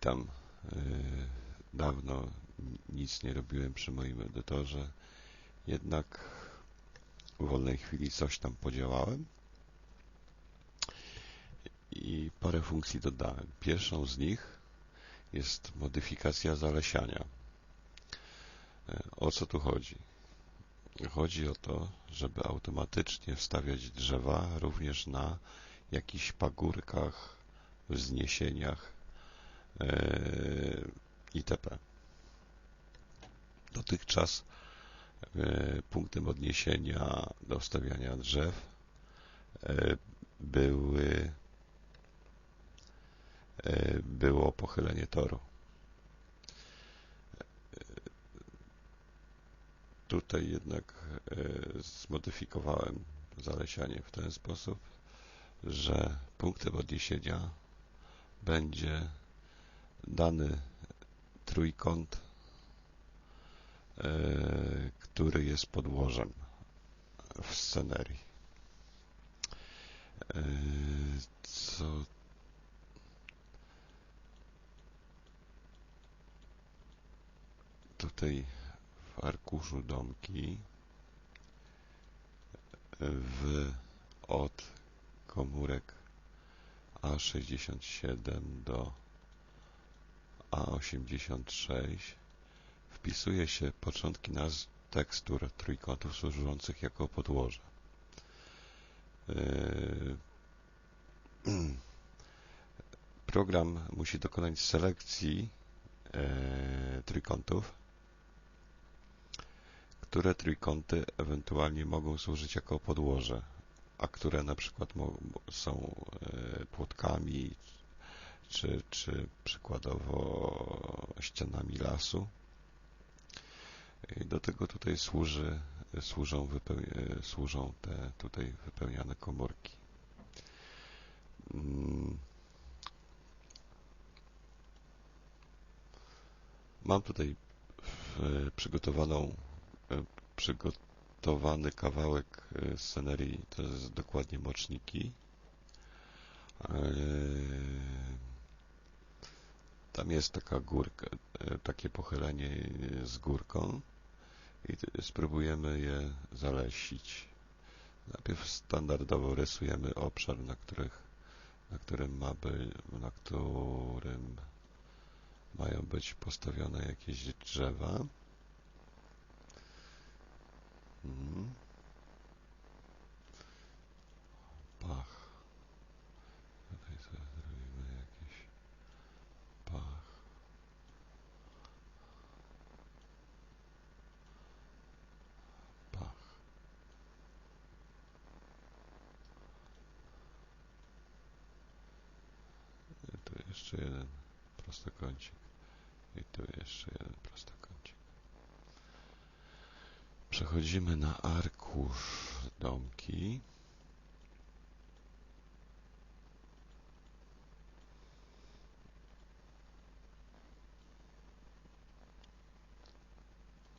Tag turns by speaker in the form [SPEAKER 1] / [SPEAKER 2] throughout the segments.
[SPEAKER 1] witam. Dawno nic nie robiłem przy moim edytorze, jednak w wolnej chwili coś tam podziałałem i parę funkcji dodałem. Pierwszą z nich jest modyfikacja zalesiania. O co tu chodzi? Chodzi o to, żeby automatycznie wstawiać drzewa również na jakichś pagórkach, wzniesieniach itp. Dotychczas punktem odniesienia do wstawiania drzew były było pochylenie toru. Tutaj jednak zmodyfikowałem zalesianie w ten sposób, że punktem odniesienia będzie dany trójkąt, który jest podłożem w scenerii. Co tutaj w arkuszu domki w od komórek A67 do A86 wpisuje się początki nazw tekstur trójkątów służących jako podłoże. Program musi dokonać selekcji trójkątów, które trójkąty ewentualnie mogą służyć jako podłoże, a które na przykład są płotkami czy, czy przykładowo ścianami lasu. I do tego tutaj służy, służą, służą te tutaj wypełniane komórki. Mam tutaj przygotowaną przygotowany kawałek scenerii, to jest dokładnie moczniki. Tam jest taka górka, takie pochylenie z górką i spróbujemy je zalesić. Najpierw standardowo rysujemy obszar, na, których, na którym ma by, na którym mają być postawione jakieś drzewa. Mhm. Pach. Tutaj sobie zrobimy jakiś pach. Pach. I tu jeszcze jeden prostokącik. I tu jeszcze jeden prostokącik. Przechodzimy na arkusz domki.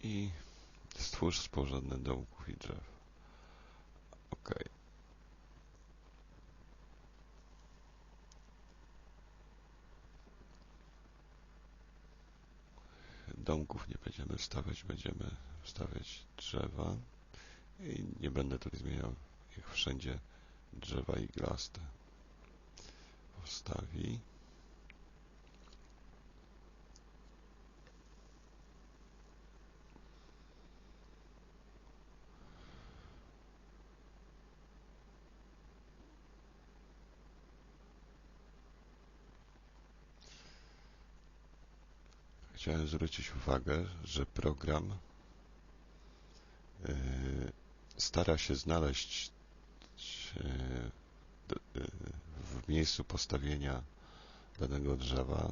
[SPEAKER 1] I stwórz sporządne domków i drzew. OK. Domków nie będziemy stawiać, będziemy stawiać drzewa i nie będę tutaj zmieniał ich wszędzie drzewa iglaste. Postawi. Chciałem zwrócić uwagę, że program stara się znaleźć w miejscu postawienia danego drzewa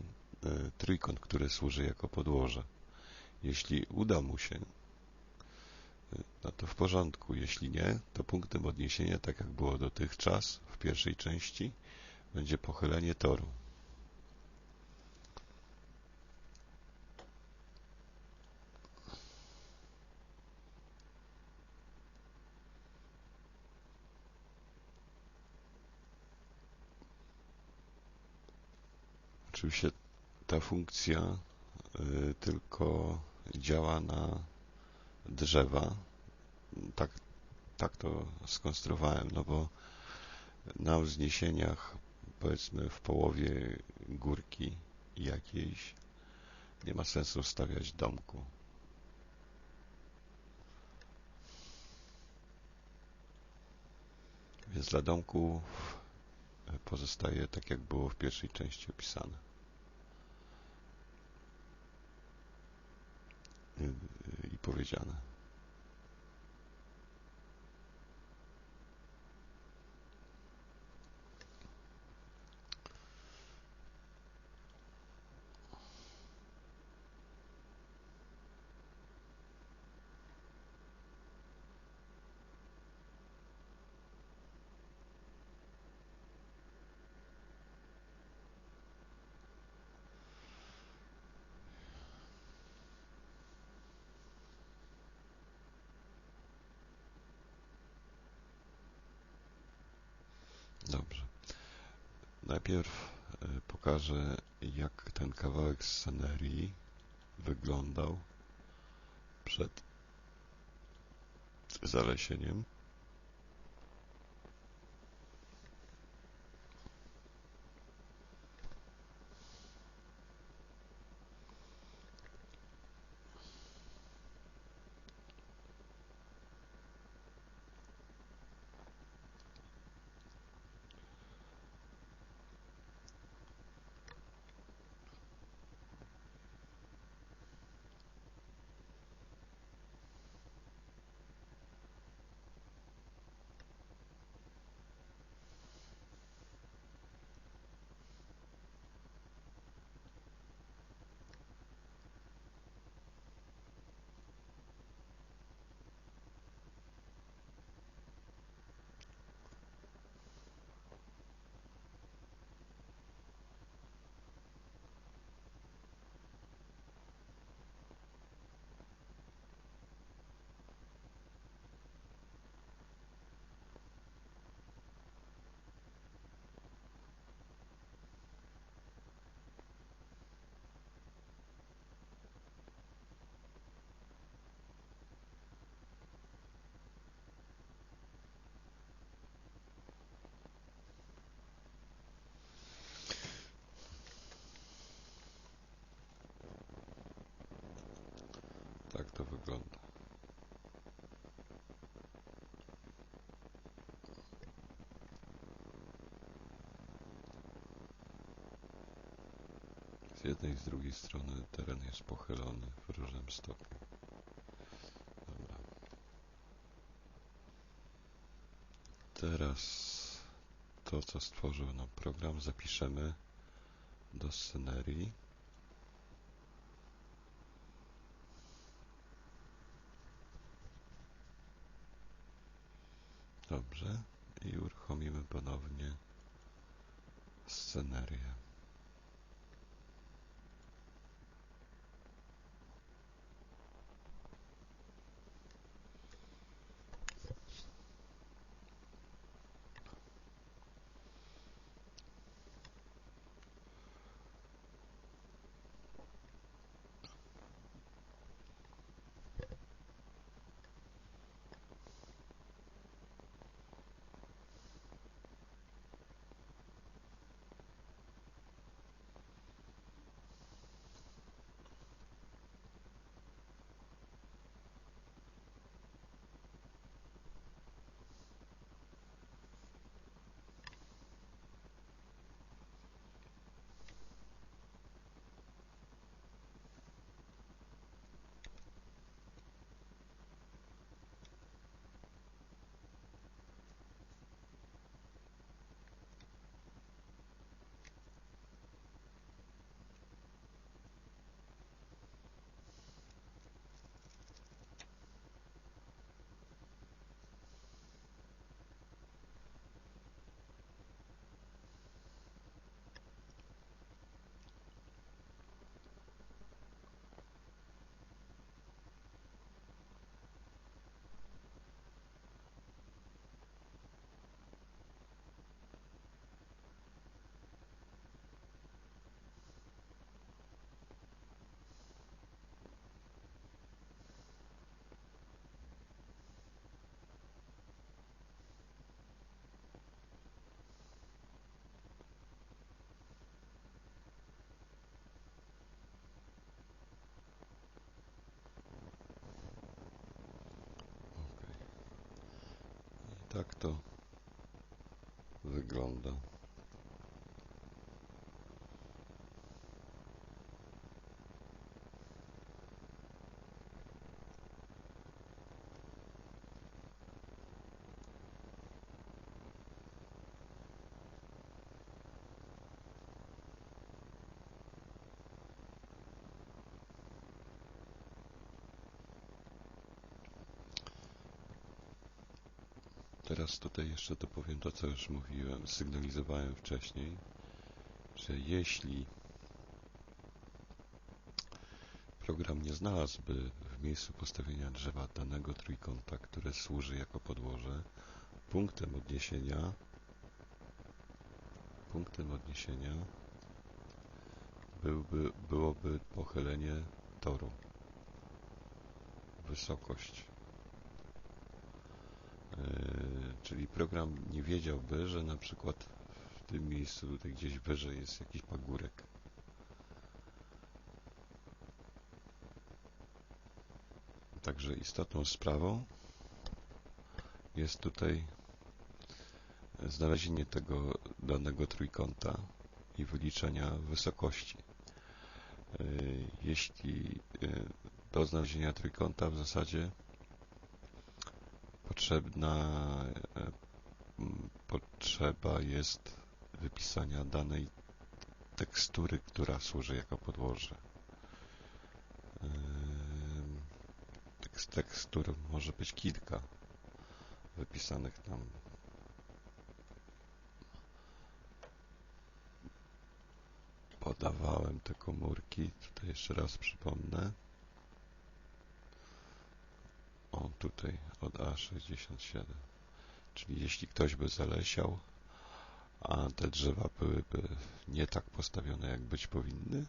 [SPEAKER 1] trójkąt, który służy jako podłoże. Jeśli uda mu się, no to w porządku. Jeśli nie, to punktem odniesienia, tak jak było dotychczas w pierwszej części, będzie pochylenie toru. Oczywiście ta funkcja y, tylko działa na drzewa. Tak, tak to skonstruowałem, no bo na wzniesieniach, powiedzmy w połowie górki jakiejś, nie ma sensu stawiać domku. Więc dla domku pozostaje tak, jak było w pierwszej części opisane. I powiedziane. Dobrze. Najpierw e, pokażę, jak ten kawałek scenerii wyglądał przed zalesieniem. Tak to wygląda. Z jednej i z drugiej strony teren jest pochylony w różnym stopniu. Dobra. Teraz to, co stworzył nam program, zapiszemy do scenerii. Dobrze. I uruchomimy ponownie scenerię. Tak to wygląda. Teraz tutaj jeszcze dopowiem to, co już mówiłem, sygnalizowałem wcześniej, że jeśli program nie znalazłby w miejscu postawienia drzewa danego trójkąta, które służy jako podłoże, punktem odniesienia punktem odniesienia byłby, byłoby pochylenie toru, wysokość czyli program nie wiedziałby, że na przykład w tym miejscu tutaj gdzieś wyżej jest jakiś pagórek. Także istotną sprawą jest tutaj znalezienie tego danego trójkąta i wyliczenia wysokości. Yy, jeśli yy, do znalezienia trójkąta w zasadzie potrzebna e, potrzeba jest wypisania danej tekstury, która służy jako podłoże. Tekst, tekstur może być kilka wypisanych tam. Podawałem te komórki, tutaj jeszcze raz przypomnę. O, tutaj od A67. Czyli jeśli ktoś by zalesiał, a te drzewa byłyby nie tak postawione, jak być powinny,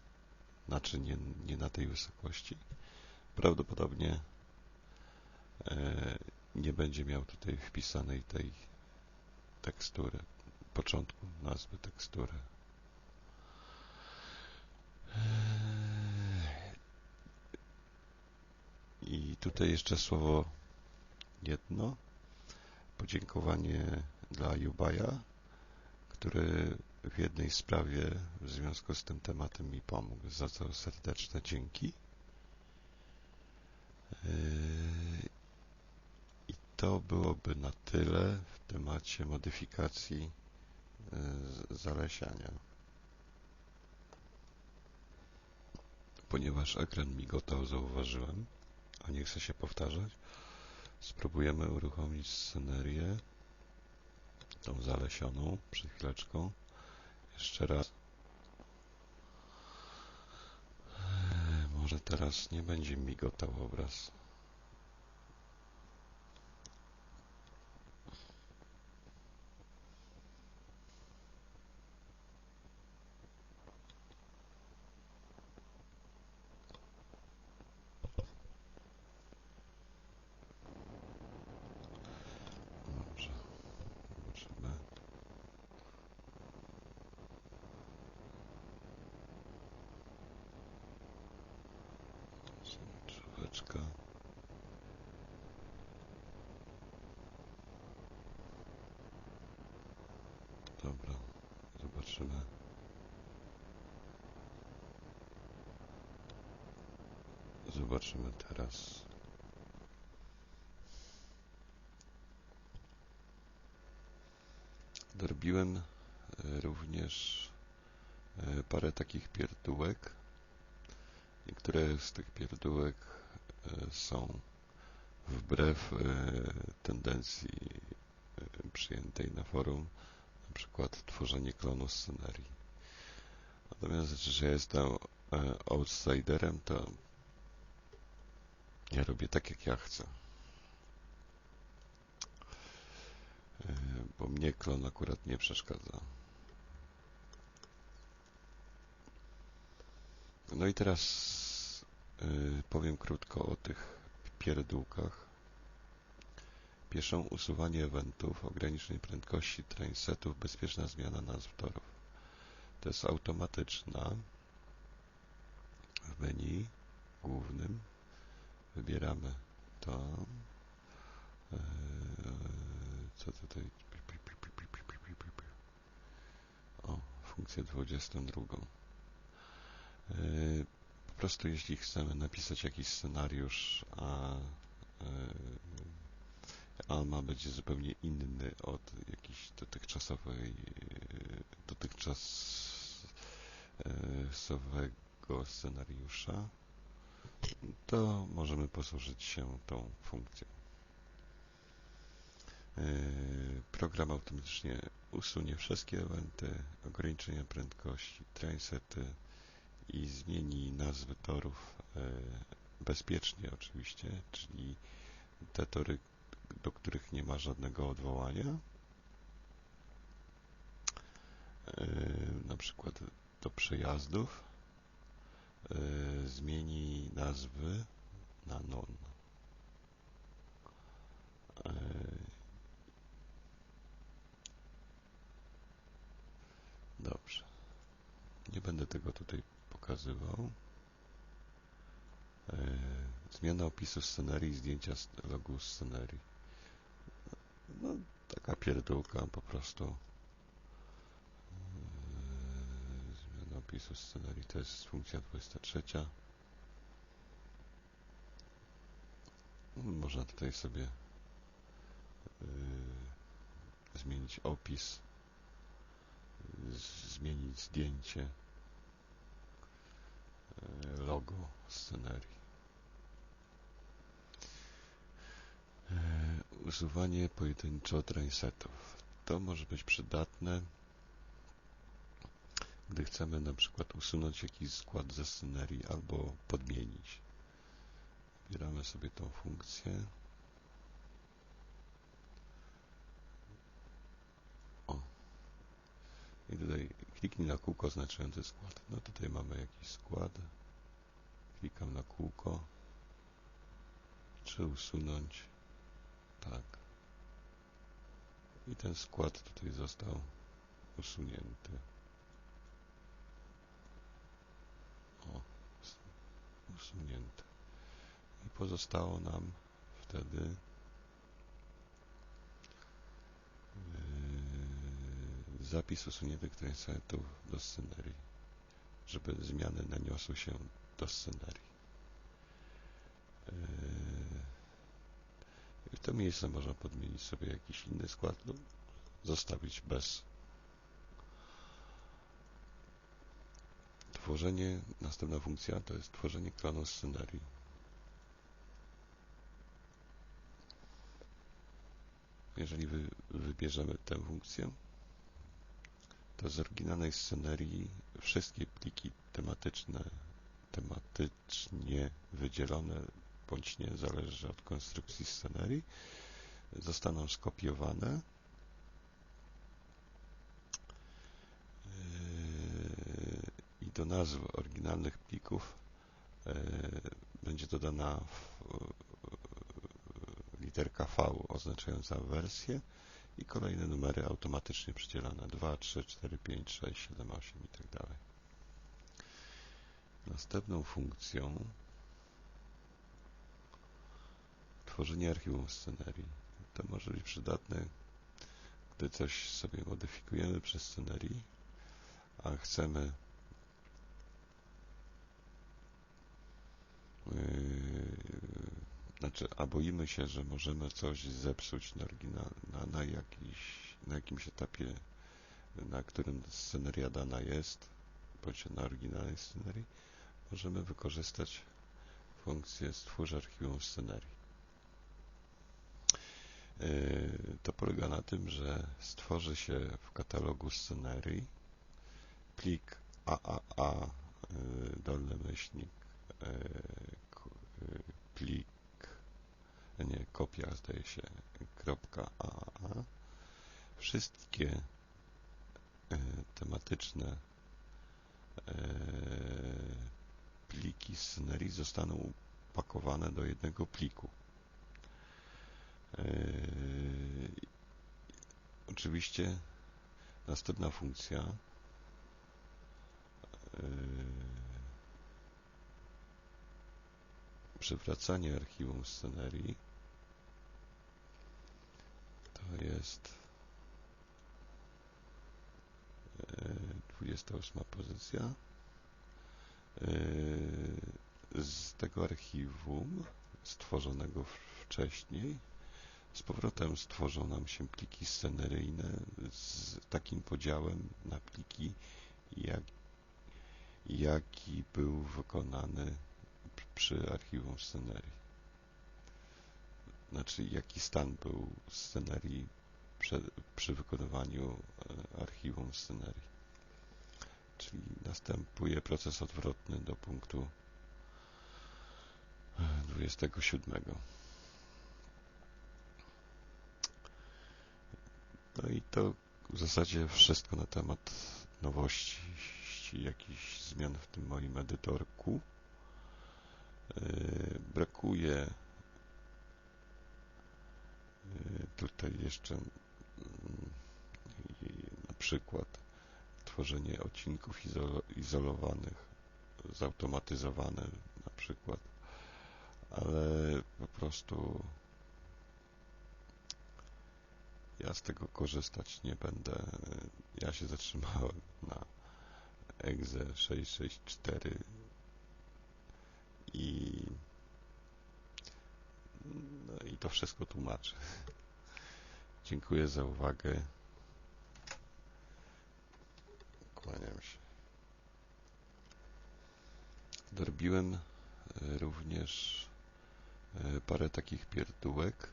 [SPEAKER 1] znaczy nie, nie na tej wysokości, prawdopodobnie e, nie będzie miał tutaj wpisanej tej tekstury, początku nazwy tekstury. I tutaj jeszcze słowo jedno. Podziękowanie dla Jubaja, który w jednej sprawie w związku z tym tematem mi pomógł. Za co serdeczne dzięki. Yy, I to byłoby na tyle w temacie modyfikacji yy, zalesiania. Ponieważ ekran migotał, zauważyłem a nie chce się powtarzać. Spróbujemy uruchomić scenerię, tą zalesioną, przed chwileczką. Jeszcze raz. Może teraz nie będzie migotał obraz. Dobra, zobaczymy. Zobaczymy teraz. Dorbiłem e, również e, parę takich pierdółek. Niektóre z tych pierdółek e, są wbrew tendencji przyjętej na forum na przykład tworzenie klonu scenerii. Natomiast, że jestem e, outsiderem, to ja robię tak, jak ja chcę. E, bo mnie klon akurat nie przeszkadza. No i teraz e, powiem krótko o tych pierdółkach. Pieszą usuwanie eventów, ograniczenie prędkości trainsetów, bezpieczna zmiana nazw torów. To jest automatyczna. W menu głównym wybieramy to. E, co tutaj? O, funkcję 22. Yy, po prostu jeśli chcemy napisać jakiś scenariusz, a, yy, a ma być zupełnie inny od jakiejś dotychczasowej dotychczasowego scenariusza, to możemy posłużyć się tą funkcją. Program automatycznie usunie wszystkie eventy, ograniczenia prędkości, trainsety i zmieni nazwy torów bezpiecznie oczywiście, czyli te tory, do których nie ma żadnego odwołania. Na przykład do przejazdów zmieni nazwy na non. Dobrze. Nie będę tego tutaj pokazywał. Zmiana opisu scenerii, zdjęcia logu scenerii. No, taka pierdółka po prostu. Zmiana opisu scenerii to jest funkcja 23. Można tutaj sobie zmienić opis, zmienić zdjęcie, logo scenerii. Usuwanie pojedynczo trainsetów. To może być przydatne, gdy chcemy na przykład usunąć jakiś skład ze scenerii albo podmienić. Wybieramy sobie tą funkcję. O. I tutaj kliknij na kółko oznaczające skład. No tutaj mamy jakiś skład. Klikam na kółko. Czy usunąć? Tak. I ten skład tutaj został usunięty. O, usunięty. I pozostało nam wtedy yy, zapis usuniętych trainsetów do scenerii, żeby zmiany naniosły się do scenerii. I w to miejsce można podmienić sobie jakiś inny skład lub zostawić bez. Tworzenie, następna funkcja to jest tworzenie klanu scenerii. Jeżeli wy, wybierzemy tę funkcję, to z oryginalnej scenerii wszystkie pliki tematyczne, tematycznie wydzielone bądź nie, zależy od konstrukcji scenerii, zostaną skopiowane i do nazw oryginalnych plików będzie dodana literka V oznaczająca wersję i kolejne numery automatycznie przydzielane 2, 3, 4, 5, 6, 7, 8 i tak dalej. Następną funkcją tworzenie archiwum scenerii. To może być przydatne, gdy coś sobie modyfikujemy przez scenerii, a chcemy yy, znaczy, a boimy się, że możemy coś zepsuć na, na, na, jakiś, na jakimś etapie, na którym sceneria dana jest, bądź na oryginalnej scenerii, możemy wykorzystać funkcję stwórz archiwum scenerii. Yy, to polega na tym, że stworzy się w katalogu scenerii plik AAA yy, dolny myślnik yy, plik nie, kopia zdaje się .aa wszystkie tematyczne pliki scenerii zostaną upakowane do jednego pliku oczywiście następna funkcja yy, przywracanie archiwum scenerii to jest e, 28 pozycja. E, z tego archiwum stworzonego wcześniej z powrotem stworzą nam się pliki sceneryjne z takim podziałem na pliki, jak, jaki był wykonany przy archiwum scenerii. Znaczy, jaki stan był scenerii przy, przy wykonywaniu e, archiwum scenerii. Czyli następuje proces odwrotny do punktu 27. no i to w zasadzie wszystko na temat nowości, jakichś zmian w tym moim edytorku. E, brakuje e, tutaj jeszcze mm, na przykład tworzenie odcinków izolowanych, zautomatyzowane na przykład, ale po prostu ja z tego korzystać nie będę. Ja się zatrzymałem na exe 664 i no i to wszystko tłumaczy. Dziękuję za uwagę. Kłaniam się. Dorobiłem również e, parę takich pierdółek.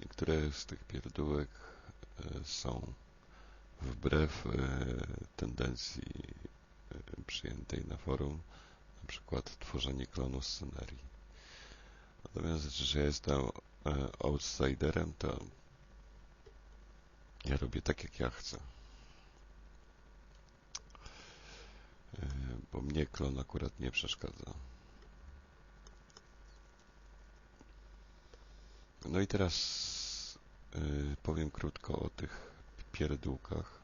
[SPEAKER 1] Niektóre z tych pierdółek e, są wbrew tendencji przyjętej na forum, na przykład tworzenie klonu scenerii. Natomiast, że jestem outsiderem, to ja robię tak, jak ja chcę. bo mnie klon akurat nie przeszkadza. No i teraz y, powiem krótko o tych pierdółkach.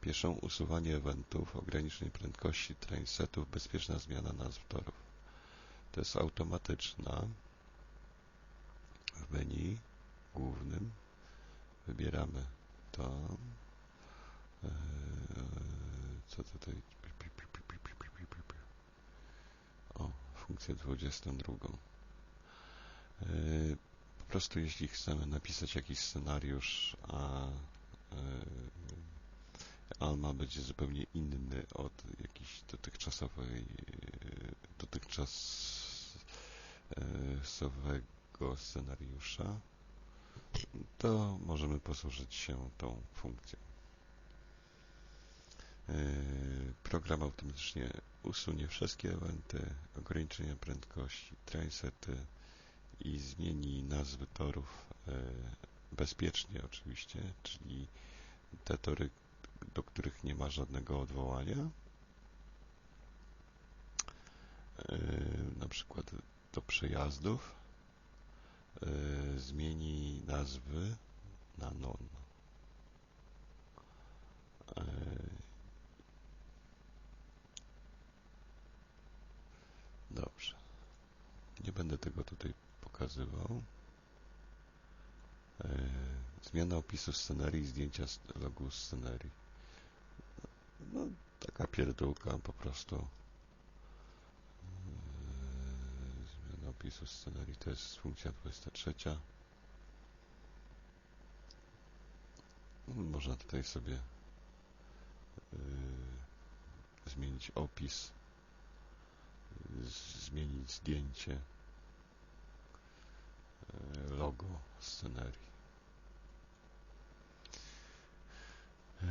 [SPEAKER 1] Pierwszą usuwanie eventów, ograniczeń prędkości trainsetów, bezpieczna zmiana nazw torów. To jest automatyczna. W menu głównym wybieramy to. Yy, co tutaj? O, funkcję 22. E, po prostu jeśli chcemy napisać jakiś scenariusz, a on e, ma być zupełnie inny od jakiejś dotychczasowej dotychczasowego scenariusza, to możemy posłużyć się tą funkcją. Program automatycznie usunie wszystkie eventy, ograniczenia prędkości, trainsety i zmieni nazwy torów e, bezpiecznie oczywiście, czyli te tory, do których nie ma żadnego odwołania. E, na przykład do przejazdów zmieni nazwy na non. Dobrze. Nie będę tego tutaj pokazywał. E, zmiana opisu scenerii, zdjęcia logu scenerii. No, taka pierdółka po prostu. E, zmiana opisu scenerii to jest funkcja 23. Można tutaj sobie e, zmienić opis zmienić zdjęcie logo scenerii. E,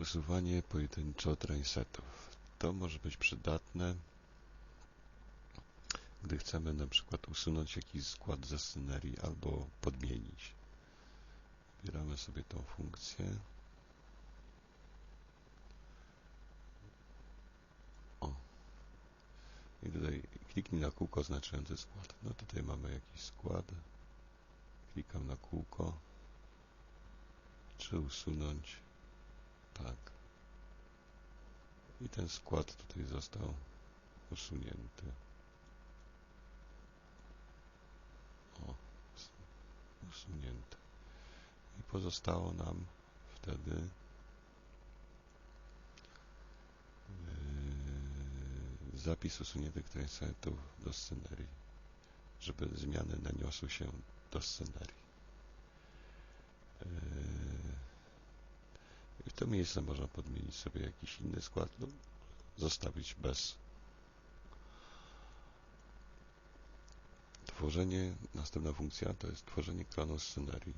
[SPEAKER 1] usuwanie pojedynczo trainsetów. To może być przydatne, gdy chcemy na przykład usunąć jakiś skład ze scenerii albo podmienić. Wybieramy sobie tą funkcję. i tutaj kliknij na kółko oznaczające skład. No tutaj mamy jakiś skład. Klikam na kółko. Czy usunąć? Tak. I ten skład tutaj został usunięty. O, usunięte. I pozostało nam wtedy zapis usuniętych transientów do scenerii, żeby zmiany naniosły się do scenerii. Yy, I w to miejsce można podmienić sobie jakiś inny skład lub zostawić bez. Tworzenie, następna funkcja to jest tworzenie klanu scenerii.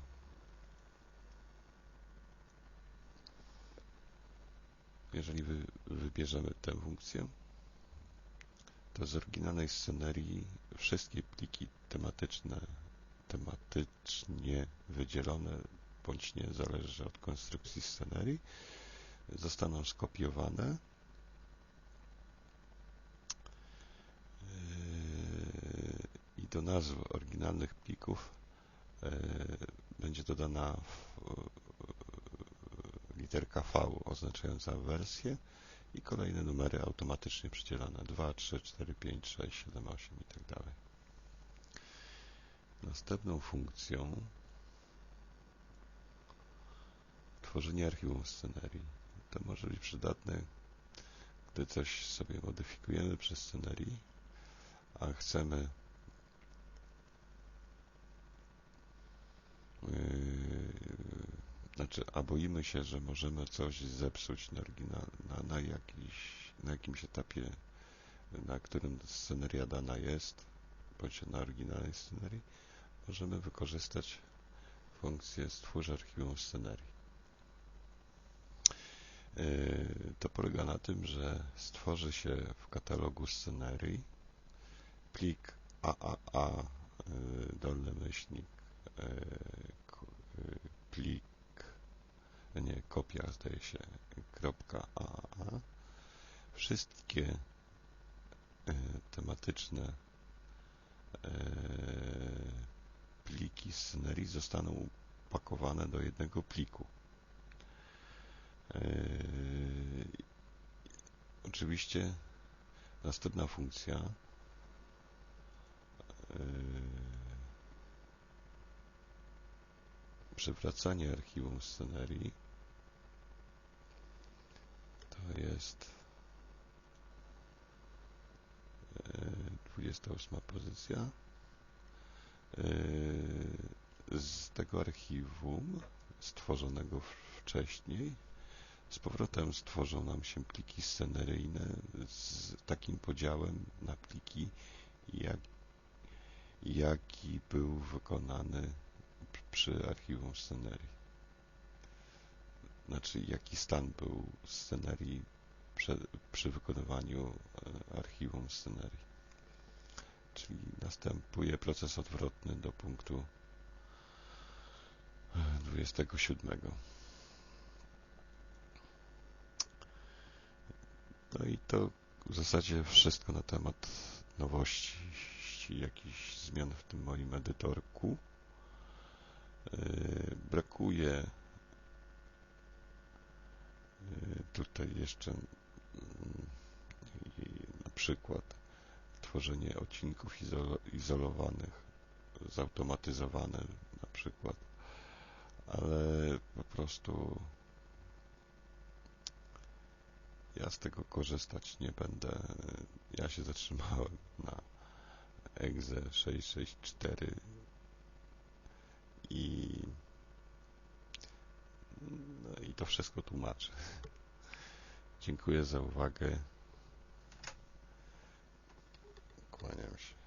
[SPEAKER 1] Jeżeli wy, wybierzemy tę funkcję, to z oryginalnej scenerii wszystkie pliki tematyczne, tematycznie wydzielone, bądź nie, zależy od konstrukcji scenerii, zostaną skopiowane. I do nazw oryginalnych plików będzie dodana literka V oznaczająca wersję i kolejne numery automatycznie przydzielane 2, 3, 4, 5, 6, 7, 8 i tak dalej. Następną funkcją tworzenie archiwum scenerii. To może być przydatne, gdy coś sobie modyfikujemy przez scenerii, a chcemy yy, znaczy, a boimy się, że możemy coś zepsuć na, na, na, jakiś, na jakimś etapie, na którym sceneria dana jest, bądź na oryginalnej scenerii, możemy wykorzystać funkcję stwórz archiwum scenerii. To polega na tym, że stworzy się w katalogu scenerii plik AAA dolny myślnik plik nie, kopia zdaje się .aa wszystkie tematyczne pliki scenerii zostaną pakowane do jednego pliku. Oczywiście następna funkcja przywracanie archiwum scenerii. To jest 28 pozycja z tego archiwum stworzonego wcześniej. Z powrotem stworzą nam się pliki sceneryjne z takim podziałem na pliki jak, jaki był wykonany przy archiwum scenerii. Znaczy, jaki stan był scenerii przy, przy wykonywaniu archiwum scenerii. Czyli następuje proces odwrotny do punktu 27. No i to w zasadzie wszystko na temat nowości, jakichś zmian w tym moim edytorku. Brakuje tutaj jeszcze na przykład tworzenie odcinków izolowanych, zautomatyzowane na przykład, ale po prostu ja z tego korzystać nie będę. Ja się zatrzymałem na exe 664 i no i to wszystko tłumaczę. Dziękuję za uwagę. Kłaniam się.